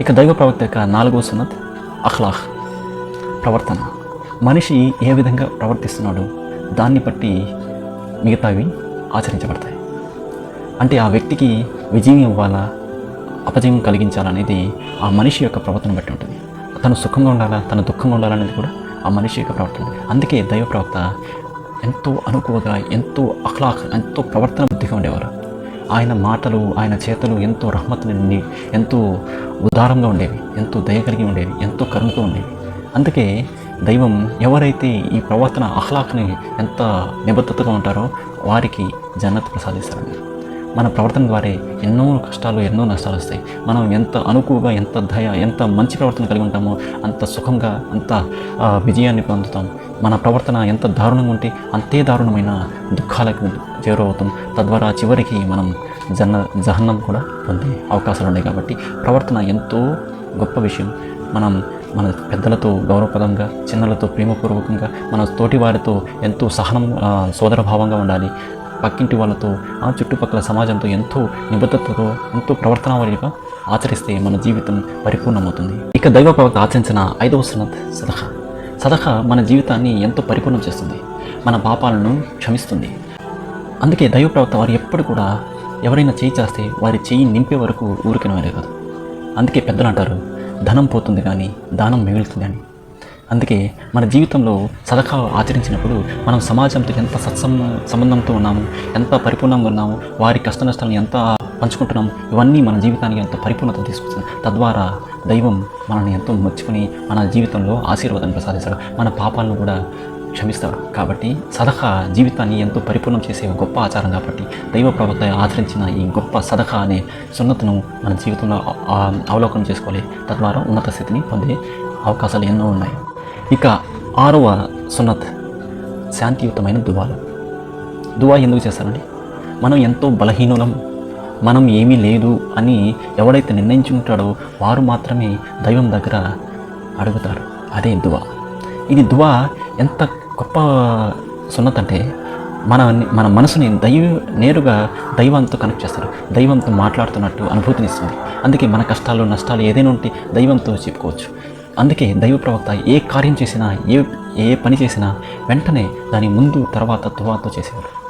ఇక దైవ ప్రవక్త యొక్క నాలుగో సున్నత్ అఖ్లాహ్ ప్రవర్తన. మనిషి ఏ విధంగా ప్రవర్తిస్తున్నాడో దాన్ని బట్టి మిగతావి ఆచరించబడతాయి. అంటే ఆ వ్యక్తికి విజయం ఇవ్వాలా అపజయం కలిగించాలనేది ఆ మనిషి యొక్క ప్రవర్తన బట్టి ఉంటుంది. తను సుఖంగా ఉండాలా తను దుఃఖంగా ఉండాలనేది కూడా ఆ మనిషి యొక్క ప్రవర్తన అందుకే దైవ ప్రవక్త ఎంతో అనుకువగా ఎంతో అఖ్లాక్ ఎంతో ప్రవర్తన బుద్ధిగా ఉండేవారు. ఆయన మాటలు ఆయన చేతలు ఎంతో రహమత్ నిండి ఎంతో ఉదారంగా ఉండేవి ఎంతో దయ కలిగి ఉండేవి ఎంతో కరుణతో ఉండేవి. అందుకే దైవం ఎవరైతే ఈ ప్రవర్తన అహ్లాక్ని ఎంత నిబద్ధతగా ఉంటారో వారికి జన్నత్ ప్రసాదిస్తారని మన ప్రవర్తన ద్వారా ఎన్నో కష్టాలు ఎన్నో నష్టాలు వస్తాయి. మనం ఎంత అనుకువగా ఎంత దయ ఎంత మంచి ప్రవర్తన కలిగి ఉంటామో అంత సుఖంగా అంత విజయాన్ని పొందుతాం. మన ప్రవర్తన ఎంత దారుణంగా ఉంటే అంతే దారుణమైన దుఃఖాలకు చేరువవుతాం. తద్వారా చివరికి మనం జన్న జహన్నం కూడా పొందే అవకాశాలు ఉన్నాయి కాబట్టి ప్రవర్తన ఎంతో గొప్ప విషయం. మనం మన పెద్దలతో గౌరవపదంగా చిన్నలతో ప్రేమపూర్వకంగా మన తోటి వారితో ఎంతో సహనం సోదరభావంగా ఉండాలి. పక్కింటి వాళ్ళతో ఆ చుట్టుపక్కల సమాజంతో ఎంతో నిబద్ధతతో ఎంతో ప్రవర్తనావళిగా ఆచరిస్తే మన జీవితం పరిపూర్ణమవుతుంది. ఇక దైవ ప్రవక్త ఆచరించిన ఐదవ సున్నత్ సదహ. సదహ మన జీవితాన్ని ఎంతో పరిపూర్ణం చేస్తుంది. మన పాపాలను క్షమిస్తుంది. అందుకే దైవ ప్రవక్త వారు ఎప్పుడు కూడా ఎవరైనా చేయి చేస్తే వారి చేయి నింపే వరకు ఊరికినవారే కాదు అందుకే పెద్దలు అంటారు ధనం పోతుంది కానీ దానం మిగులుతుంది అని. అందుకే మన జీవితంలో సదకా ఆచరించినప్పుడు మనం సమాజంతో ఎంత సత్సం సంబంధంతో ఉన్నాము ఎంత పరిపూర్ణంగా ఉన్నాము వారి కష్ట నష్టాలను ఎంత పంచుకుంటున్నాము ఇవన్నీ మన జీవితానికి ఎంత పరిపూర్ణత తీసుకొస్తుంది తద్వారా దైవం మనల్ని ఎంతో మెచ్చుకుని మన జీవితంలో ఆశీర్వాదాన్ని ప్రసాదిస్తాడు మన పాపాలను కూడా క్షమిస్తాడు. కాబట్టి సదహా జీవితాన్ని ఎంతో పరిపూర్ణం చేసే గొప్ప ఆచారం కాబట్టి దైవ ప్రవక్త ఆచరించిన ఈ గొప్ప సదహ అనే సున్నతను మన జీవితంలో అవలోకనం చేసుకోవాలి. తద్వారా ఉన్నత స్థితిని పొందే అవకాశాలు ఎన్నో ఉన్నాయి. ఇక ఆరవ సున్నత్ శాంతియుతమైన దువాలు. దువా ఎందుకు చేస్తారండి? మనం ఎంతో బలహీనులం మనం ఏమీ లేదు అని ఎవడైతే నిర్ణయించుకుంటాడో వారు మాత్రమే దైవం దగ్గర అడుగుతారు. అదే దువా. ఇది దువా ఎంత గొప్ప సున్నత్ అంటే మన మన మనసుని దైవ నేరుగా దైవంతో కనెక్ట్ చేస్తారు. దైవంతో మాట్లాడుతున్నట్టు అనుభూతినిస్తుంది. అందుకే మన కష్టాలు నష్టాలు ఏదైనా ఉంటే దైవంతో చెప్పుకోవచ్చు. అందుకే దైవ ప్రవక్త ఏ కార్యం చేసినా ఏ ఏ పని చేసినా వెంటనే దాని ముందు తర్వాత దువాతో చేసేవాడు.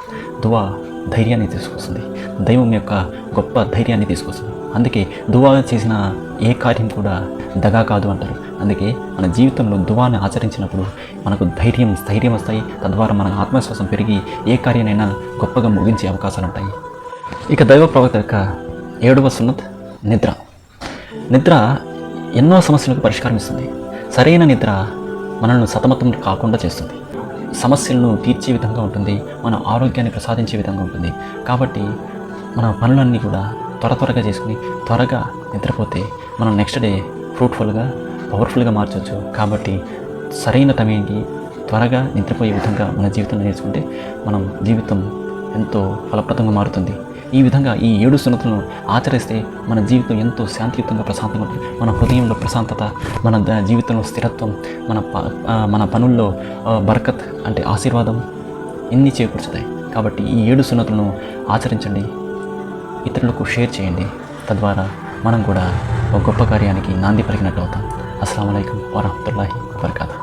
దువా ధైర్యాన్ని తీసుకొస్తుంది. దైవం యొక్క గొప్ప ధైర్యాన్ని తీసుకొస్తుంది. అందుకే దువా చేసిన ఏ కార్యం కూడా దగా కాదు అంటారు. అందుకే మన జీవితంలో దువాని ఆచరించినప్పుడు మనకు ధైర్యం స్థైర్యం వస్తాయి. తద్వారా మన ఆత్మవిశ్వాసం పెరిగి ఏ కార్యానైనా గొప్పగా ముగించే అవకాశాలు ఉంటాయి. ఇక దైవ ప్రవక్త యొక్క ఏడవ సున్నత్ నిద్ర. నిద్ర ఎన్నో సమస్యలకు పరిష్కారం ఇస్తుంది. సరైన నిద్ర మనల్ని సతమతం కాకుండా చేస్తుంది. సమస్యలను తీర్చే విధంగా ఉంటుంది. మన ఆరోగ్యాన్ని ప్రసాదించే విధంగా ఉంటుంది. కాబట్టి మన పనులన్నీ కూడా త్వర త్వరగా చేసుకుని త్వరగా నిద్రపోతే మనం నెక్స్ట్ డే ఫ్రూట్ఫుల్గా పవర్ఫుల్గా మార్చవచ్చు కాబట్టి సరైన టైంకి త్వరగా నిద్రపోయే విధంగా మన జీవితంలో నేర్చుకుంటే మనం జీవితం ఎంతో ఫలప్రదంగా మారుతుంది. ఈ విధంగా ఈ ఏడు సున్నతులను ఆచరిస్తే మన జీవితం ఎంతో శాంతియుతంగా ప్రశాంతంగా ఉంటుంది. మన హృదయంలో ప్రశాంతత మన జీవితంలో స్థిరత్వం మన ప మన పనుల్లో బరకత్ అంటే ఆశీర్వాదం ఇన్ని చేకూర్చుతాయి. కాబట్టి ఈ ఏడు సున్నతులను ఆచరించండి. ఇతరులకు షేర్ చేయండి. తద్వారా మనం కూడా ఒక గొప్ప కార్యానికి నాంది పలికినట్టు అవుతాం అస్సలం అయికం వరహతుల్లాహి వబర్కాతు.